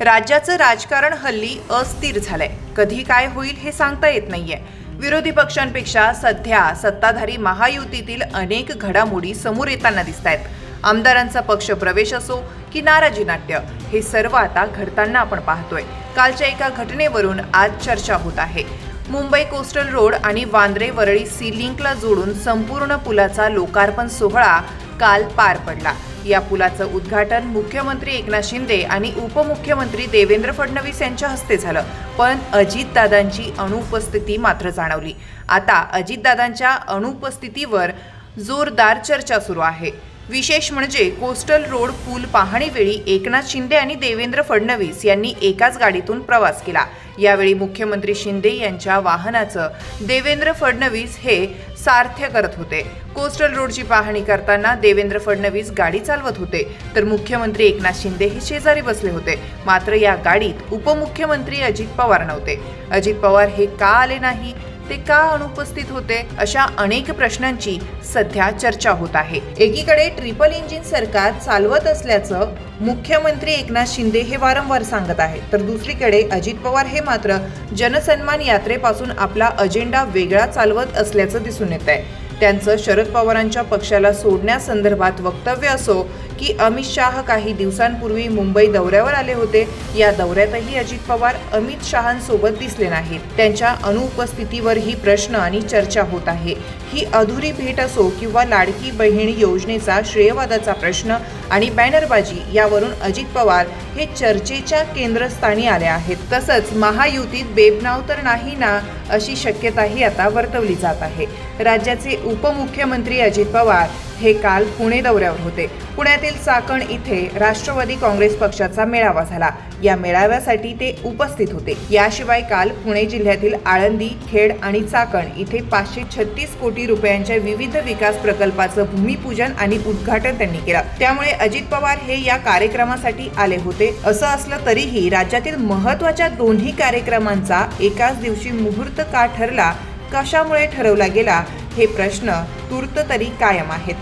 राज्याचं राजकारण हल्ली अस्थिर झालंय. कधी काय होईल हे सांगता येत नाहीये. विरोधी पक्षांपेक्षा सध्या सत्ताधारी महायुतीतील अनेक घडामोडी समोर येताना दिसत आहेत आमदारांचा पक्ष प्रवेश असो की नाराजी नाट्य हे सर्व आता घडताना आपण पाहतोय. कालच्या एका घटनेवरून आज चर्चा होत आहे. मुंबई कोस्टल रोड आणि वांद्रे वरळी सी लिंकला जोडून संपूर्ण पुलाचा लोकार्पण सोहळा काल पार पडला. या पुलाचं उद्घाटन मुख्यमंत्री एकनाथ शिंदे आणि उपमुख्यमंत्री देवेंद्र फडणवीस यांच्या हस्ते झालं. पण अजितदादांची अनुपस्थिती मात्र जाणवली. आता अजितदादांच्या अनुपस्थितीवर जोरदार चर्चा सुरू आहे. विशेष म्हणजे कोस्टल रोड पूल पाहणीवेळी एकनाथ शिंदे आणि देवेंद्र फडणवीस यांनी एकाच गाडीतून प्रवास केला. यावेळी मुख्यमंत्री शिंदे यांच्या वाहनाचं देवेंद्र फडणवीस हे सार्थ्य करत होते. कोस्टल रोडची पाहणी करताना देवेंद्र फडणवीस गाडी चालवत होते. तर मुख्यमंत्री एकनाथ शिंदे हे शेजारी बसले होते. मात्र या गाडीत उपमुख्यमंत्री अजित पवार नव्हते. अजित पवार हे का आले नाही? ते का अनुपस्थित होते अशा अनेक प्रश्नांची सध्या चर्चा होत आहे. एकीकडे ट्रिपल इंजिन सरकार चालवत असल्याचं मुख्यमंत्री एकनाथ शिंदे हे वारंवार सांगत आहेत. तर दुसरीकडे अजित पवार हे मात्र जनसन्मान यात्रेपासून आपला अजेंडा वेगळा चालवत असल्याचं दिसून येत आहे त्यांचं शरद पवारांच्या पक्षाला सोडण्यासंदर्भात वक्तव्य असो की अमित शाह काही दिवसांपूर्वी मुंबई दौऱ्यावर आले होते. या दौऱ्यातही अजित पवार अमित शहांसोबत दिसले नाहीत. त्यांच्या अनुपस्थितीवर ही प्रश्न आणि चर्चा होत आहे. ही अधुरी भेट असो किंवा लाडकी बहीण योजनेचा श्रेयवादाचा प्रश्न आणि बॅनरबाजी यावरून अजित पवार हे चर्चेच्या केंद्रस्थानी आले आहेत. तसंच महायुतीत बेबनाव तर नाही ना अशी शक्यताही आता वर्तवली जात आहे. राज्याचे उपमुख्यमंत्री अजित पवार हे काल पुणे दौऱ्यावर होते. पुण्यातील चाकण इथे राष्ट्रवादी काँग्रेस पक्षाचा मेळावा झाला. या मेळाव्यासाठी ते उपस्थित होते. याशिवाय काल पुणे जिल्ह्यातील आळंदी खेड आणि चाकण इथे पाचशे छत्तीस कोटी रुपयांच्या विविध विकास प्रकल्पाचं भूमिपूजन आणि उद्घाटन त्यांनी केलं. त्यामुळे अजित पवार हे या कार्यक्रमासाठी आले होते. असं असलं तरीही राज्यातील महत्त्वाच्या दोन्ही कार्यक्रमांचा एकाच दिवशी मुहूर्त का ठरला कशामुळे ठरवला गेला हे प्रश्न तूर्त तरी कायम आहेत.